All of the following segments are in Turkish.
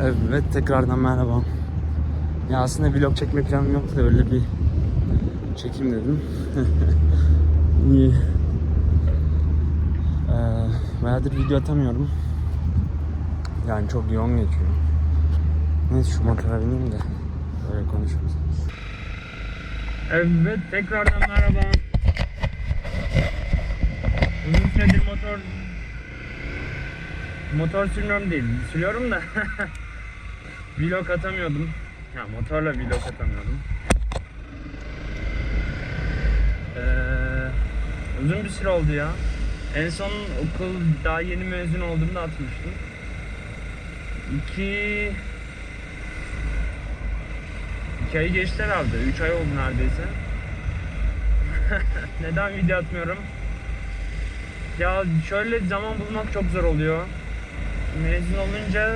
Evet tekrardan merhaba. Ya aslında vlog çekme planım yoktu da öyle bir çekim dedim. İyi. Ee, bayağıdır video atamıyorum. Yani çok yoğun geçiyor. Neyse şu motora bineyim de böyle konuşuruz. Evet tekrardan merhaba. Uzun süredir motor motor sürmüyorum değil, sürüyorum da vlog atamıyordum. Ya motorla vlog atamıyordum. Ee, uzun bir süre oldu ya. En son okul daha yeni mezun olduğumda atmıştım. İki... İki ayı geçti herhalde. Üç ay oldu neredeyse. Neden video atmıyorum? Ya şöyle zaman bulmak çok zor oluyor. Mezun olunca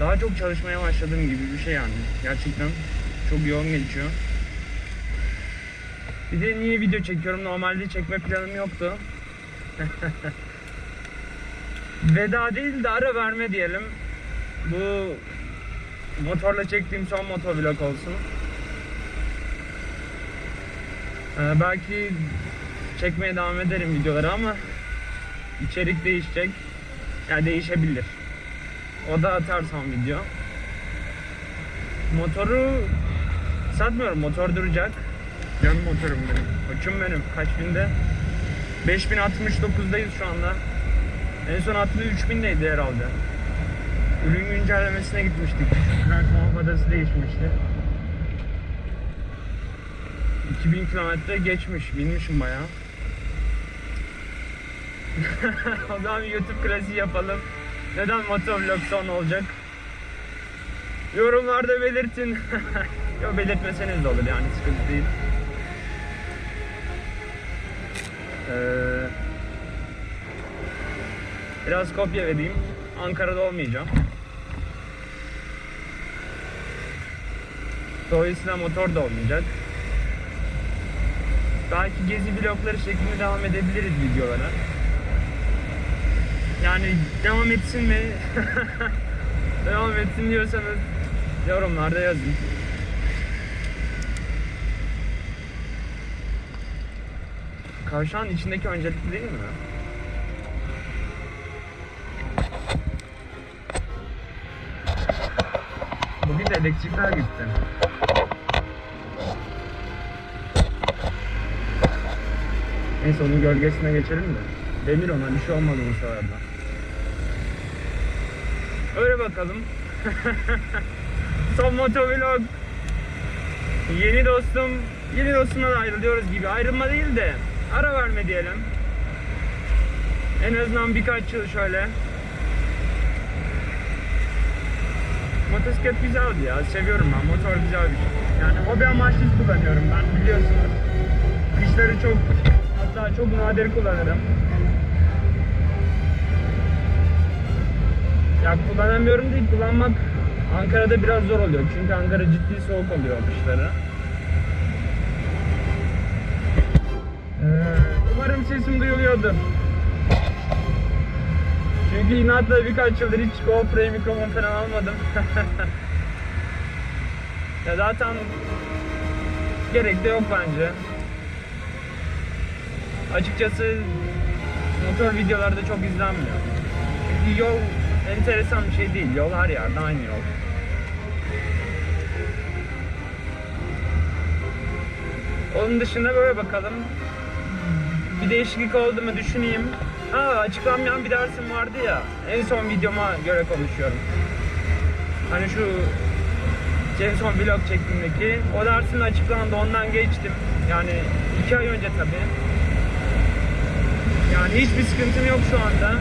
daha çok çalışmaya başladığım gibi bir şey yani. Gerçekten çok yoğun geçiyor. Bir de niye video çekiyorum? Normalde çekme planım yoktu. Veda değil de ara verme diyelim. Bu motorla çektiğim son motovlog olsun. Ee, belki çekmeye devam ederim videoları ama içerik değişecek. Yani değişebilir. O da atar son video. Motoru satmıyorum. Motor duracak. Canım motorum benim. Koçum benim. Kaç binde? 5069'dayız şu anda. En son 3000'deydi herhalde. Ürün güncellemesine gitmiştik. Krank muhafazası değişmişti. 2000 kilometre geçmiş. Binmişim bayağı. o zaman YouTube klasiği yapalım. Neden motovlog son olacak? Yorumlarda belirtin. Yok belirtmeseniz de olur yani sıkıntı değil. Ee, biraz kopya vereyim. Ankara'da olmayacağım. Dolayısıyla motor da olmayacak. Belki gezi vlogları şeklinde devam edebiliriz videolara. Yani devam etsin mi? devam etsin diyorsanız yorumlarda yazın. Kavşağın içindeki öncelikli değil mi? Bugün de elektrikler gitti. Neyse onun gölgesine geçelim de. Demir ona bir şey olmadı bu de. Öyle bakalım. Son motovlog. Yeni dostum, yeni dostumdan ayrılıyoruz gibi. Ayrılma değil de ara verme diyelim. En azından birkaç yıl şöyle. Motosiklet güzeldi ya. Seviyorum ben. Motor güzel bir şey. Yani hobi amaçlı kullanıyorum ben biliyorsunuz. Kışları çok hatta çok nadir kullanırım. Ya kullanamıyorum değil, kullanmak Ankara'da biraz zor oluyor. Çünkü Ankara ciddi soğuk oluyor kışları. Ee, umarım sesim duyuluyordur. Çünkü inatla birkaç yıldır hiç GoPro mikrofon falan almadım. ya zaten gerek de yok bence. Açıkçası motor videolarda çok izlenmiyor. Çünkü yol enteresan bir şey değil. Yol her yerde aynı yol. Onun dışında böyle bakalım. Bir değişiklik oldu mu düşüneyim. Ha açıklanmayan bir dersim vardı ya. En son videoma göre konuşuyorum. Hani şu en son vlog çektiğimdeki. O dersin açıklandı ondan geçtim. Yani iki ay önce tabii. Yani hiçbir sıkıntım yok şu anda.